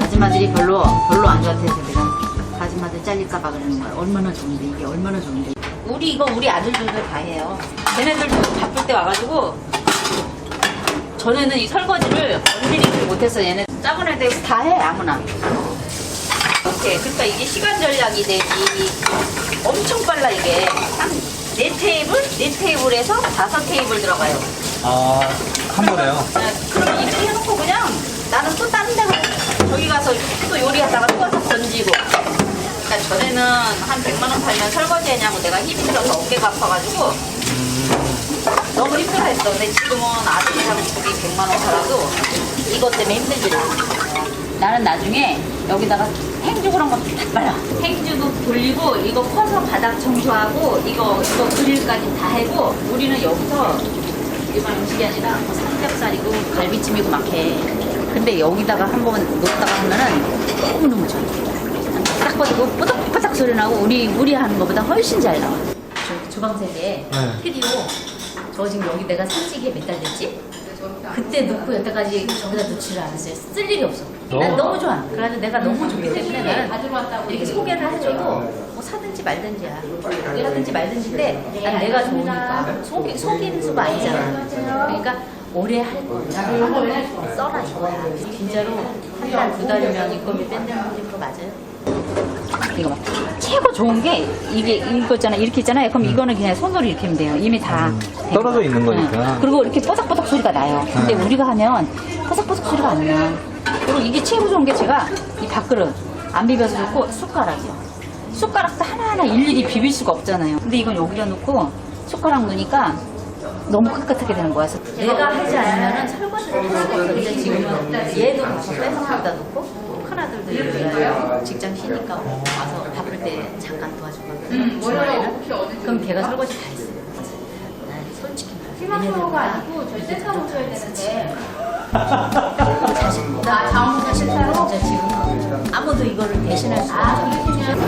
아줌마들이 별로 안 좋아해서 내가 아줌마들 잘릴까봐 그러는 거야. 얼마나 좋은데 이게 얼마나 좋은데. 우리 이거 우리 아들들도 다 해요. 걔네들도 바쁠 때 와가지고 전에는 이 설거지를 언니들이 못해서 얘네 작은 애들 다 해 아무나. 이렇게 그러니까 이게 시간 절약이 되지 엄청 빨라 이게 한 네 테이블 네 테이블에서 다섯 테이블 들어가요. 아, 한 번에요? 네, 그럼 이렇게 해놓고 그냥 나는 또 다른 데 가, 저기 가서 또 요리하다가 또 와서 던지고. 그러니까 전에는 한 100만 원 팔면 설거지 하냐고 내가 힘이 들어서 어깨가 아파가지고 너무 힘들어했어. 근데 지금은 아들이랑 둘이 100만 원 팔아도 이것 때문에 힘들지 않아. 나는 나중에 여기다가 행주 그런 것도 다 빨아. 행주도 돌리고 이거 커서 바닥 청소하고 이거 이거 그릴까지 다 해고 우리는 여기서 일반 음식이 아니라 뭐 삼겹살이고 갈비찜이고 막 해. 근데 여기다가 한번 놓다가 하면은 너무너무 좋아. 딱 봐도 뽀닥뽀닥 소리 나고 우리 우리 하는 것보다 훨씬 잘 나와. 저 주방 세계 네. 스튜디오 저 지금 여기 내가 산지기에 몇달 됐지? 그때 넣고 여태까지 저기다 놓지를 않았어요. 쓸 일이 없어. 난 어. 너무 좋아. 그래서 내가 너무 좋기 때문에 나는 이렇게 소개를 해줘도 뭐 사든지 말든지야. 어디 하든지 말든지인데 난 내가 좋으니까 속이, 속이는 수가 아니잖아. 그러니까 오래 할 거야. 써라 이거야. 진짜로 한 달, 두 달이면 인건비 뺀다는 거 맞아요? 이거 봐. 최고 좋은 게 이게 이거 있잖아 이렇게 있잖아요. 그럼 이거는 그냥 손으로 이렇게 하면 돼요. 이미 다 된 떨어져 거야. 있는 거니까. 응. 그리고 이렇게 뽀삭뽀삭 소리가 나요. 근데 네. 우리가 하면 뽀삭뽀삭 소리가 안 나. 그리고 이게 최고 좋은 게 제가 이 밥그릇 안 비벼서 좋고 숟가락이요. 숟가락도 하나하나 일일이 비빌 수가 없잖아요. 근데 이건 여기다 놓고 숟가락 넣으니까 너무 깨끗하게 되는 거야. 그래서 내가 하지 않으면 설거지를 없어. 근데 지금은 얘도 가서 빼서 갖다 놓고 큰아들도 일을 직장 쉬니까 와서 바쁠 때 잠깐 도와주거든. 주말에는. 그럼 걔가 설거지 다 했어요. 그래서 난 솔직히 말해. 희망사고가 아니고 저희 센터 오셔야 되는데 나 자원봉사 실패로 진짜 지금 아무도 이거를 대신할 수가 없어.